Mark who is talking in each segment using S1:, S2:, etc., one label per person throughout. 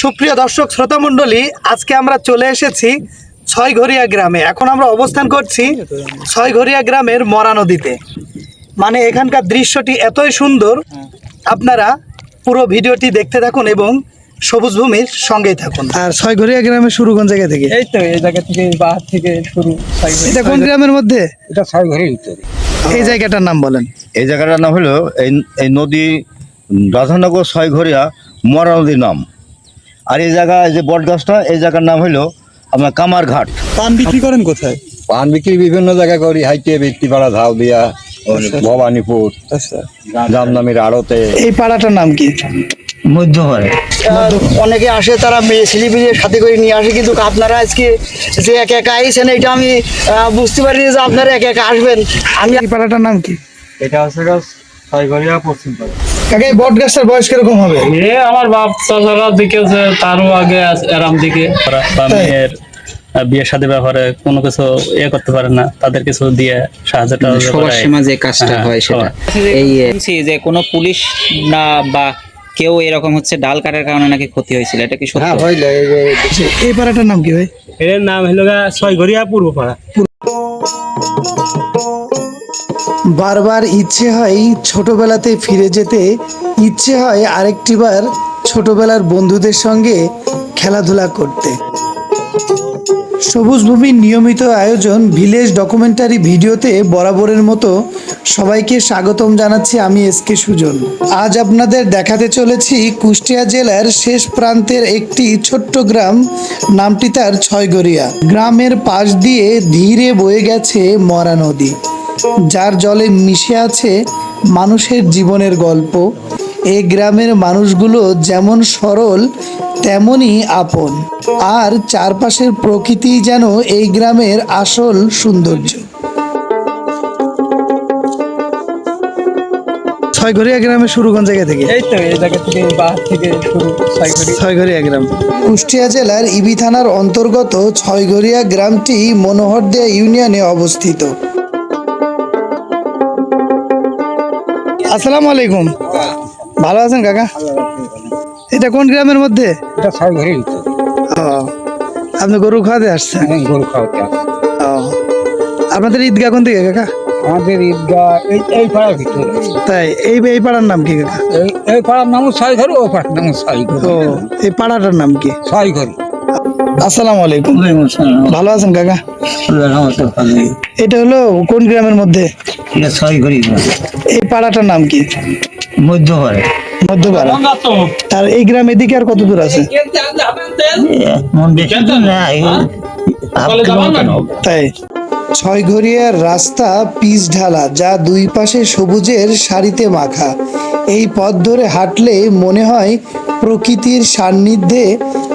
S1: সুপ্রিয় দর্শক শ্রোতা মণ্ডলী আজকে আমরা চলে এসেছি ছয়ঘরিয়া গ্রামে। এখন আমরা অবস্থান করছি ছয়ঘরিয়া গ্রামের মরা নদীতে। মানে এখানকার দৃশ্যটি এতই সুন্দর আপনারা পুরো ভিডিওটি দেখতে থাকুন এবং সবুজ ভূমির সঙ্গেই থাকুন। আর ছয়ঘরিয়া গ্রামে শুরু কোন জায়গা থেকে?
S2: এই তো এই জায়গা থেকে বাহার থেকে শুরু
S1: এটা কোন গ্রামের মধ্যে?
S2: এটা ছয় ঘরের ভিতরে।
S1: এই জায়গাটার নাম বলেন।
S3: এই জায়গাটার নাম হলো এই এই নদী রাধানগর ছয়ঘরিয়া মরা নদীর নাম। আর এই জায়গা এই যে বট গাছটা এই জায়গার নাম হলো আপনার কামার ঘাট।
S1: পান বিক্রি করেন কোথায়?
S2: পান বিক্রি বিভিন্ন জায়গায় করি হাইটে ব্যক্তিপাড়া ধাও দিয়া ভবানীপুর জামনামির আড়তে।
S1: এই পাড়াটার নাম কি?
S3: মধ্যপাড়ে
S1: অনেকে আসে তারা মেয়ে ছেলেপিলের সাথে করে নিয়ে আসে কিন্তু আপনারা আজকে যে একা একা আইসেন এটা আমি বুঝতে পারিনি যে আপনারা একা একা আসবেন। আমি এই পাড়াটার নাম কি?
S2: এটা হচ্ছে গাছ ছয় ঘরিয়া পশ্চিম পাড়া।
S1: কাকা এই বট গাছটার বয়স কীরকম হবে?
S4: এ আমার বাপ চাচারা দিকেছে তারও আগে এরাম দিকে। ওরা বা মেয়ের বিয়ে শাদী ব্যাপারে কোনো কিছু ইয়ে করতে পারে না তাদের কিছু দিয়ে সাহায্য
S5: সবার
S4: করায়।
S5: সীমা যে কাজটা
S4: হ্যাঁ,
S5: হয় সেটা। এই যে কোনো পুলিশ না বা কেউ এরকম হচ্ছে ডাল কাটার কারণে নাকি ক্ষতি হয়েছিল এটা কি সত্য?
S2: হ্যাঁ হইলে এই
S1: পাড়াটার নাম কি ভাই?
S4: এর নাম হলো ছয় ঘরিয়া পূর্ব পাড়া
S1: বারবার ইচ্ছে হয় ছোটবেলাতে ফিরে যেতে, ইচ্ছে হয় আরেকটিবার ছোটবেলার বন্ধুদের সঙ্গে খেলাধুলা করতে। সবুজ ভূমির নিয়মিত আয়োজন ভিলেজ ডকুমেন্টারি ভিডিওতে বরাবরের মতো সবাইকে স্বাগতম জানাচ্ছি আমি এস কে সুজন। আজ আপনাদের দেখাতে চলেছি কুষ্টিয়া জেলার শেষ প্রান্তের একটি ছোট্ট গ্রাম, নামটি তার ছয়গড়িয়া। গ্রামের পাশ দিয়ে ধীরে বয়ে গেছে মরা নদী। যার জলে মিশে আছে মানুষের জীবনের গল্প। এই গ্রামের মানুষগুলো যেমন সরল তেমনই আপন। আর চারপাশের প্রকৃতি যেন এই গ্রামের আসল সৌন্দর্য। ছয়ঘরিয়া গ্রামে শুরু কোন জায়গা থেকে?
S2: এই তো এই জায়গা থেকে বাহার থেকে শুরু
S1: ছয়ঘরিয়া। গ্রাম। কুষ্টিয়া জেলার ইবি থানার অন্তর্গত ছয়ঘরিয়া গ্রামটি মনোহরদিয়া ইউনিয়নে অবস্থিত। আসসালামু আলাইকুম। ভালো আছেন কাকা? এটা কোন গ্রামের মধ্যে?
S2: এটা
S1: আপনি গরু খাওয়াতে আসছেন?
S2: হ্যাঁ, গরু খাওয়াতে
S1: আপনাদের ঈদগাহ কোন দিকে কাকা?
S2: আমাদের ঈদগাহ এই এই পাড়ার ভিতরে।
S1: তাই এই এই পাড়ার নাম কি কাকা?
S2: এই পাড়ার নামও ছয় ঘর ও পাড়ার নাম ছয় ঘর
S1: ও এই পাড়াটার নাম কি?
S2: ছয় ঘর
S1: আসসালামু আলাইকুম। ভালো আছেন কাকা? এটা হলো কোন গ্রামের মধ্যে? এই পাড়াটার নাম কি?
S3: মধ্যপাড়ে।
S1: মধ্যপাড়া। আর এই গ্রাম এদিকে আর কত দূর আছে? তাই। ছয়ঘরিয়ার রাস্তা পিচ ঢালা যা দুই পাশে সবুজের সারিতে মাখা। এই পথ ধরে হাঁটলে মনে হয় প্রকৃতির সান্নিধ্যে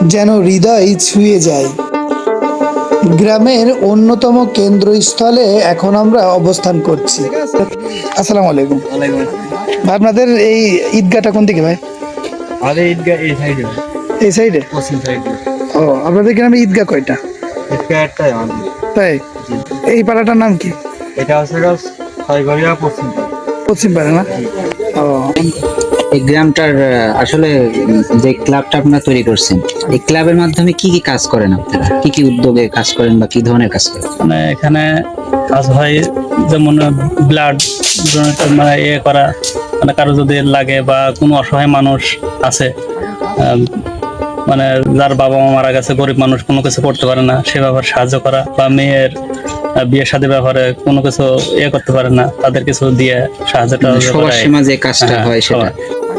S1: যেন হৃদয় ছুঁয়ে যায়। গ্রামের অন্যতম কেন্দ্রস্থলে এখন আমরা অবস্থান করছি। আসসালামু আলাইকুম। আপনাদের এই ঈদগাহটা কোন দিকে ভাই?
S2: আমাদের ঈদগাহ এই সাইডে
S1: এই সাইডে
S2: পশ্চিম সাইডে
S1: ও আপনাদের গ্রামে ঈদগাহ কয়টা?
S2: ঈদগাহ একটাই আমাদের।
S1: তাই? এই পাড়াটার নাম কি?
S2: এটা হচ্ছে পশ্চিম
S1: পশ্চিম পাড়া না? ও।
S5: এই গ্রামটার আসলে যে ক্লাবটা আপনারা তৈরি করছেন এই ক্লাবের মাধ্যমে কি কি কাজ করেন আপনারা? কি কি উদ্যোগে কাজ করেন বা কি ধরনের কাজ করেন?
S4: মানে এখানে কাজ হয় যেমন ব্লাড মানে ইয়ে করা মানে কারও যদি লাগে বা কোনো অসহায় মানুষ আছে মানে যার বাবা মা মারা গেছে গরিব মানুষ কোনো কিছু করতে পারে না সে ব্যাপারে সাহায্য করা বা মেয়ের বিয়ে শাদী ব্যাপারে কোনো কিছু ইয়ে করতে পারে না তাদের কিছু দিয়ে সাহায্য টাহায্য
S5: সবার সীমা যে কাজটা
S4: হ্যাঁ,
S5: হয় সেটা।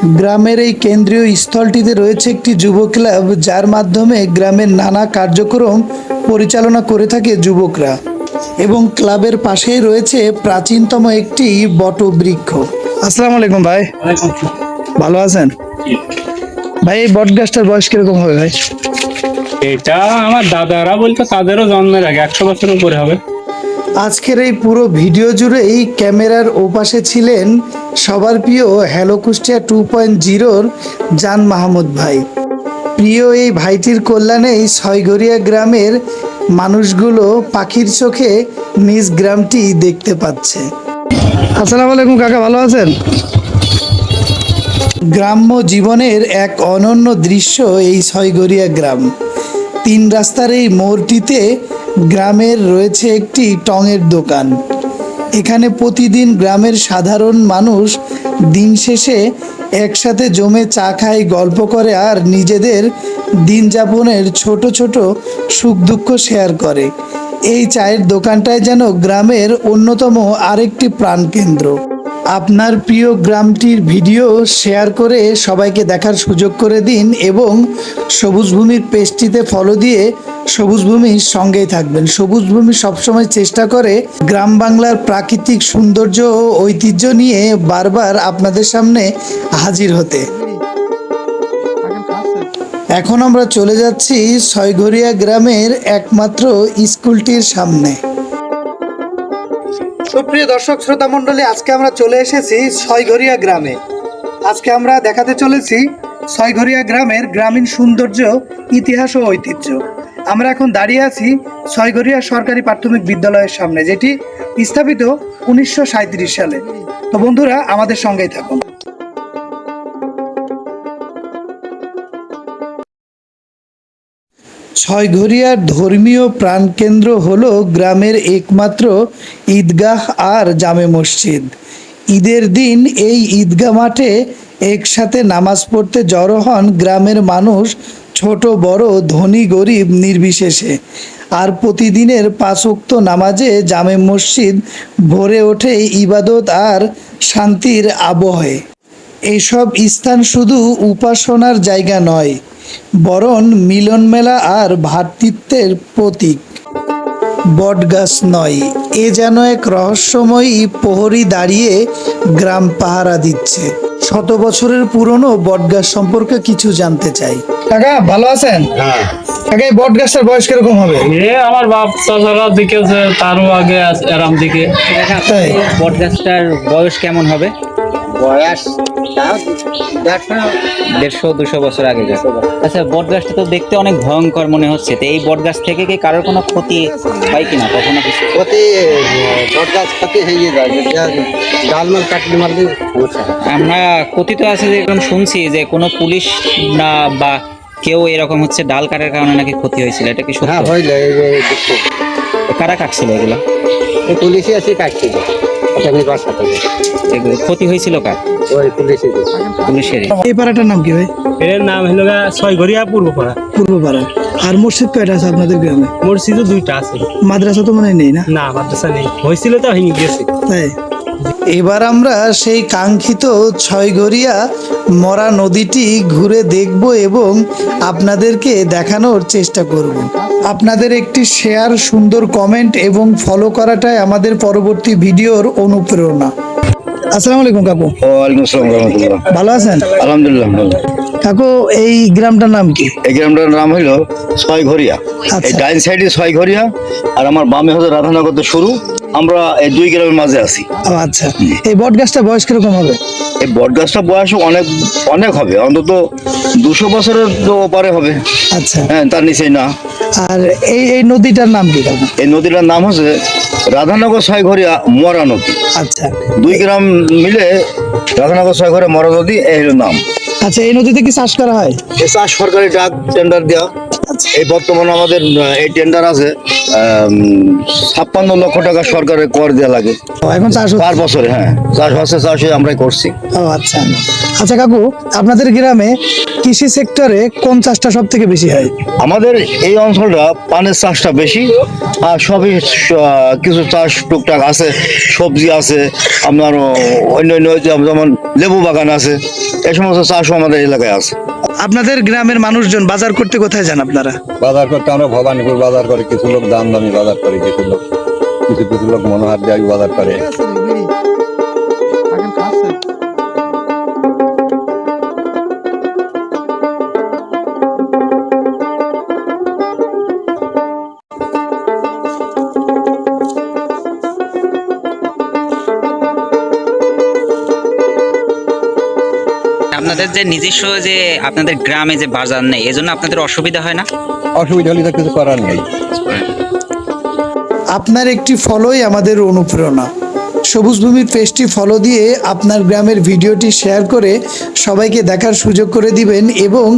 S1: গ্রামের এই কেন্দ্রীয় স্থলটিতে রয়েছে একটি যুব ক্লাব যার মাধ্যমে গ্রামের নানা কার্যক্রম পরিচালনা করে থাকে যুবকরা এবং ক্লাবের পাশেই রয়েছে প্রাচীনতম একটি বটবৃক্ষ। আসসালামু আলাইকুম ভাই। ভালো আছেন? ভাই এই বট গাছটার বয়স কীরকম হবে ভাই?
S4: এটা আমার দাদারা বলতো তাদেরও জন্মের আগে একশো বছর উপরে হবে।
S1: আজকের এই পুরো ভিডিও জুড়েই ক্যামেরার ওপাশে ছিলেন সবার প্রিয় হ্যালো কুষ্টিয়া টু পয়েন্ট জিরোর জান মাহমুদ ভাই। প্রিয় এই ভাইটির কল্যাণেই ছয়ঘরিয়া গ্রামের মানুষগুলো পাখির চোখে নিজ গ্রামটি দেখতে পাচ্ছে। আসসালামু আলাইকুম কাকা ভালো আছেন? গ্রাম্য জীবনের এক অনন্য দৃশ্য এই ছয়গড়িয়া গ্রাম। তিন রাস্তার এই মোড়টিতে গ্রামের রয়েছে একটি টঙের দোকান। এখানে প্রতিদিন গ্রামের সাধারণ মানুষ দিন শেষে একসাথে জমে চা খায়, গল্প করে আর নিজেদের দিন যাপনের ছোট ছোট সুখ দুঃখ শেয়ার করে। এই চায়ের দোকানটায় যেন গ্রামের অন্যতম আরেকটি প্রাণকেন্দ্র। আপনার প্রিয় গ্রামটির ভিডিও শেয়ার করে সবাইকে দেখার সুযোগ করে দিন এবং সবুজ ভূমির ফলো দিয়ে সবুজ ভূমির সঙ্গেই থাকবেন। সবুজ ভূমি সবসময় চেষ্টা করে গ্রাম বাংলার প্রাকৃতিক সৌন্দর্য ও ঐতিহ্য নিয়ে বারবার আপনাদের সামনে হাজির হতে। এখন আমরা চলে যাচ্ছি ছয়ঘরিয়া গ্রামের একমাত্র স্কুলটির সামনে। সুপ্রিয় দর্শক শ্রোতা মণ্ডলী আজকে আমরা চলে এসেছি ছয়ঘরিয়া গ্রামে। আজকে আমরা দেখাতে চলেছি ছয়ঘরিয়া গ্রামের গ্রামীণ সৌন্দর্য, ইতিহাস ও ঐতিহ্য। আমরা এখন দাঁড়িয়ে আছি ছয়ঘরিয়া সরকারি প্রাথমিক বিদ্যালয়ের সামনে, যেটি স্থাপিত উনিশশো সাঁইত্রিশ সালে। তো বন্ধুরা, আমাদের সঙ্গেই থাকুন। ছয়ঘরিয়ার ধর্মীয় প্রাণকেন্দ্র হল গ্রামের একমাত্র ঈদগাহ আর জামে মসজিদ। ঈদের দিন এই ঈদগাহ মাঠে একসাথে নামাজ পড়তে জড়ো হন গ্রামের মানুষ ছোট, বড়, ধনী, গরিব, নির্বিশেষে। আর প্রতিদিনের পাঁচোক্ত নামাজে জামে মসজিদ ভরে ওঠে ইবাদত আর শান্তির আবহে। এসব স্থান শুধু উপাসনার জায়গা নয় বরং মিলন মেলা আর ভ্রাতৃত্বের প্রতীক। বটগাছ নয় এ যেন এক রহস্যময়ী প্রহরী দাঁড়িয়ে গ্রাম পাহারা দিচ্ছে। শত বছরের পুরনো বটগাছ সম্পর্কে কিছু জানতে চাই। কাকা ভালো আছেন? কাকা এই বটগাছটার বয়স কীরকম হবে?
S4: এ আমার বাপ চাচারা দিকে তারও আগে আছে এরাম দিকে।
S1: তাই?
S5: বট গাছটার বয়স কেমন হবে?
S2: বয়স
S5: দেড়শো দুশো বছর আগে আচ্ছা বট গাছটা তো দেখতে অনেক ভয়ঙ্কর মনে হচ্ছে। তো এই বট গাছ থেকে কি কারোর কোনো ক্ষতি হয় কিনা? কখনো কিছু?
S2: ক্ষতি বট গাছ ক্ষতি হয়ে যায়। ডাল মাল কাটলে মারলে
S5: আমরা কথিত আছে যে এরকম শুনছি যে কোনো পুলিশ না বা কেউ এরকম হচ্ছে ডাল কাটার কারণে নাকি ক্ষতি হয়েছিল। এটা কি
S2: হ্যাঁ
S5: সত্য
S2: হইলে
S5: কারা কাটছিল এগুলো?
S2: পুলিশই আছে কাটছিল। আমি বাসা থেকে
S5: এগুলো ক্ষতি হয়েছিল কার?
S2: ওই
S1: এই পাড়াটার নাম কি ভাই?
S6: এর নাম হলো ছয়ঘরিয়া পূর্বপাড়া।
S1: পূর্বপাড়া আর মসজিদ কয়টা আছে আপনাদের গ্রামে?
S6: মসজিদও দুইটা আছে।
S1: মাদ্রাসা তো মনে হয় নেই না?
S6: না মাদ্রাসা নেই। হয়েছিল তো ভেঙে গেছে
S1: তাই? এবার আমরা সেই কাঙ্ক্ষিত ছয়গড়িয়া মরা নদীটি ঘুরে দেখব এবং আপনাদেরকে দেখানোর চেষ্টা করব। আপনাদের একটি শেয়ার সুন্দর কমেন্ট এবং ফলো করাটাই আমাদের পরবর্তী ভিডিওর অনুপ্রেরণা। আসসালামু আলাইকুম কাকু।
S3: ওয়ালাইকুম আসসালাম
S1: ভালো আছেন?
S3: আলহামদুলিল্লাহ।
S1: কাকু এই গ্রামটার নাম কি?
S3: এই গ্রামটার নাম হইল ছয়ঘরিয়া।
S1: আচ্ছা।
S3: এই ডাইন সাইডে ছয়ঘরিয়া আর আমার বামে হচ্ছে রাধানগর তো শুরু। আমরা এই দুই গ্রামের মাঝে আছি।
S1: আচ্ছা। এই বট গাছটা বয়স কীরকম হবে?
S3: এই বট গাছটা বয়স অনেক অনেক হবে। অন্তত দুশো বছরের তো ওপারে হবে।
S1: আচ্ছা।
S3: হ্যাঁ তার নিচেই না।
S1: আর এই এই নদীটার নাম কি
S3: এই নদীটার নাম হচ্ছে রাধানগর ছয়ঘরিয়া মরা নদী।
S1: আচ্ছা।
S3: দুই গ্রাম মিলে রাধানগর ছয়ঘরিয়া মরা নদী এই হলো নাম।
S1: আচ্ছা এই নদীতে কি চাষ করা হয়?
S3: চাষ সরকারি ডাক টেন্ডার দেওয়া। এই বর্তমানে আমাদের এই টেন্ডার আছে ছাপ্পান্ন লক্ষ টাকা সরকারের কর দেওয়া লাগে।
S1: এখন চাষ
S3: পার বছরে হ্যাঁ। চাষ বাসে চাষ আমরাই করছি।
S1: ও আচ্ছা। আচ্ছা কাকু আপনাদের গ্রামে কৃষি সেক্টরে কোন চাষটা সব থেকে বেশি হয়?
S3: আমাদের এই অঞ্চলটা পানের চাষটা বেশি আর সবই কিছু চাষ টুকটাক আছে সবজি আছে আপনার অন্য অন্য যেমন লেবু বাগান আছে এই সমস্ত চাষও আমাদের এলাকায় আছে।
S1: আপনাদের গ্রামের মানুষজন বাজার করতে কোথায় যান আপনারা?
S2: বাজার করতে আমরা ভবানীপুর বাজার করে, কিছু লোক দাম দামি বাজার করে, কিছু লোক কিছু কিছু লোক মনোহার যায় বাজার করে।
S5: আপনাদের যে নিজস্ব যে আপনাদের গ্রামে যে বাজার নেই এজন্য আপনাদের অসুবিধা হয় না?
S2: অসুবিধা হলে তো কিছু করার নেই।
S1: আপনার একটি ফলোই আমাদের অনুপ্রেরণা। সবুজ ভূমি পেজটি ফলো দিয়ে আপনার গ্রামের ভিডিওটি শেয়ার করে সবাইকে দেখার সুযোগ করে দিবেন এবং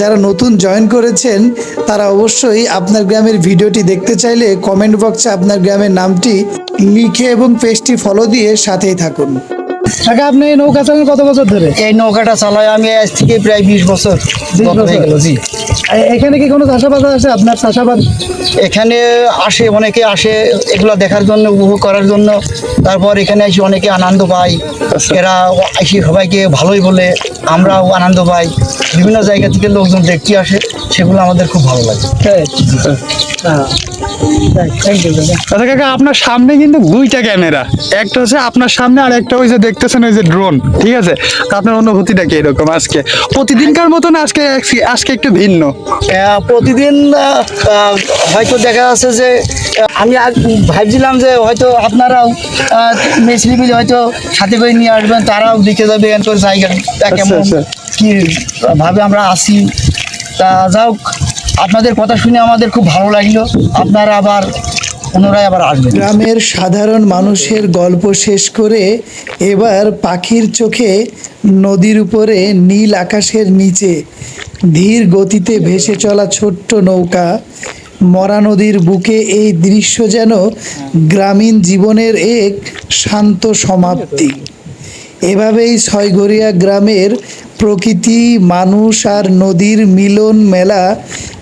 S1: যারা নতুন জয়েন করেছেন তারা অবশ্যই আপনার গ্রামের ভিডিওটি দেখতে চাইলে কমেন্ট বক্সে আপনার গ্রামের নামটি লিখে এবং পেজটি ফলো দিয়ে সাথেই থাকুন। কাকা আপনি এই নৌকা চালান কত বছর ধরে?
S7: এই নৌকাটা চালাই আমি আজ থেকে প্রায় বিশ বছর হয়ে গেল জি।
S1: এখানে কি কোনো চাষাবাদ আছে? আপনার চাষাবাদ?
S7: এখানে আসে অনেকে আসে এগুলো দেখার জন্য উপভোগ করার জন্য। তারপর এখানে এসে অনেকে আনন্দ পায়। এরা এসে সবাইকে ভালোই বলে আমরাও আনন্দ পাই। বিভিন্ন জায়গা থেকে লোকজন দেখতে আসে সেগুলো আমাদের খুব ভালো লাগে।
S8: আচ্ছা কাকা আপনার সামনে কিন্তু দুইটা ক্যামেরা। একটা হচ্ছে আপনার সামনে আর একটা ওই যে দেখতেছেন ওই যে ড্রোন ঠিক আছে? তো আপনার অনুভূতিটা কি এরকম আজকে? প্রতিদিনকার মতন আজকে আজকে একটু ভিন্ন।
S7: প্রতিদিন হয়তো দেখা যাচ্ছে যে আমি ভাবছিলাম যে হয়তো আপনারাও মেসলি মিলে হয়তো সাথে করে নিয়ে আসবেন তারাও দেখে যাবে এখানকার জায়গা। কেমন
S8: আচ্ছা।
S7: কি ভাবে আমরা আসি তা যাও আপনাদের কথা শুনে আমাদের খুব ভালো লাগল। আপনারা আবার পুনরায় আবার আসবেন।
S1: গ্রামের সাধারণ মানুষের গল্প শেষ করে এবার পাখির চোখে নদীর উপরে নীল আকাশের নিচে ধীর গতিতে ভেসে চলা ছোট্ট নৌকা, মরা নদীর বুকে এই দৃশ্য যেন গ্রামীণ জীবনের এক শান্ত সমাপ্তি। এভাবেই ছয়ঘরিয়া গ্রামের প্রকৃতি, মানুষ আর নদীর মিলন মেলা